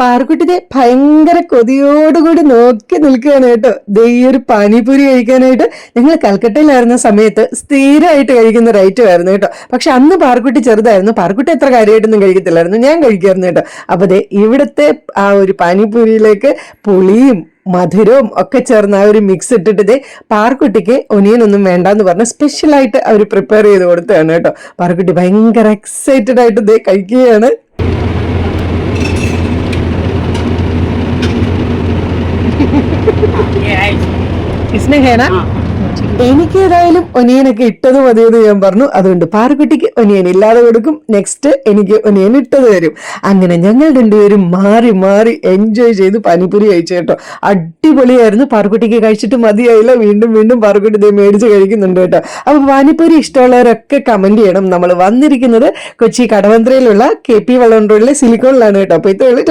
പാറക്കുട്ടിനെ ഭയങ്കര കൊതിയോടുകൂടി നോക്കി നിൽക്കുകയാണ് കേട്ടോ. ദേ ഈ ഒരു പാനിപൂരി കഴിക്കാനായിട്ട് ഞങ്ങൾ കൽക്കട്ടയിലായിരുന്ന സമയത്ത് സ്ഥിരമായിട്ട് കഴിക്കുന്ന ഐറ്റം ആയിരുന്നു കേട്ടോ. പക്ഷെ അന്ന് പാറക്കുട്ടി ചെറുതായിരുന്നു. പാറക്കുട്ടി എത്ര കാര്യമായിട്ടൊന്നും കഴിക്കത്തില്ലായിരുന്നു. ഞാൻ കഴിക്കായിരുന്നു കേട്ടോ. അപ്പോൾ ദേ ഇവിടുത്തെ ആ ഒരു പാനിപൂരിയിലേക്ക് പുളിയും മധുരവും ഒക്കെ ചേർന്ന് ആ ഒരു മിക്സ് ഇട്ടിട്ട് പാർക്കുട്ടിക്ക് ഒനിയനൊന്നും വേണ്ടെന്ന് പറഞ്ഞ് സ്പെഷ്യലായിട്ട് അവർ പ്രിപ്പയർ ചെയ്ത് കൊടുത്തതാണ് കേട്ടോ. പാർക്കുട്ടി ഭയങ്കര എക്സൈറ്റഡ് ആയിട്ട് ദേ കഴിക്കുകയാണ്. സ്നേഹേന എനിക്ക് ഏതായാലും ഒനിയനൊക്കെ ഇട്ടത് മതിയെന്ന് ഞാൻ പറഞ്ഞു. അതുകൊണ്ട് പാറക്കുട്ടിക്ക് ഒനിയൻ ഇല്ലാതെ കൊടുക്കും. നെക്സ്റ്റ് എനിക്ക് ഒനിയൻ ഇട്ടത് തരും. അങ്ങനെ ഞങ്ങൾ രണ്ടുപേരും മാറി മാറി എൻജോയ് ചെയ്ത് പാനിപ്പൂരി കഴിച്ചു കേട്ടോ. അടിപൊളിയായിരുന്നു. പാറക്കുട്ടിക്ക് കഴിച്ചിട്ട് മതിയായില്ല. വീണ്ടും വീണ്ടും പാറക്കുട്ടി ഇതേ മേടിച്ച് കഴിക്കുന്നുണ്ട് കേട്ടോ. അപ്പോൾ പാനിപ്പൂരി ഇഷ്ടമുള്ളവരൊക്കെ കമന്റ് ചെയ്യണം. നമ്മൾ വന്നിരിക്കുന്നത് കൊച്ചി കടവന്ത്രയിലുള്ള കെ പി വളണ്ടൂരിലെ സിലിക്കോണിലാണ് കേട്ടോ. അപ്പോൾ ഇത്രയുള്ള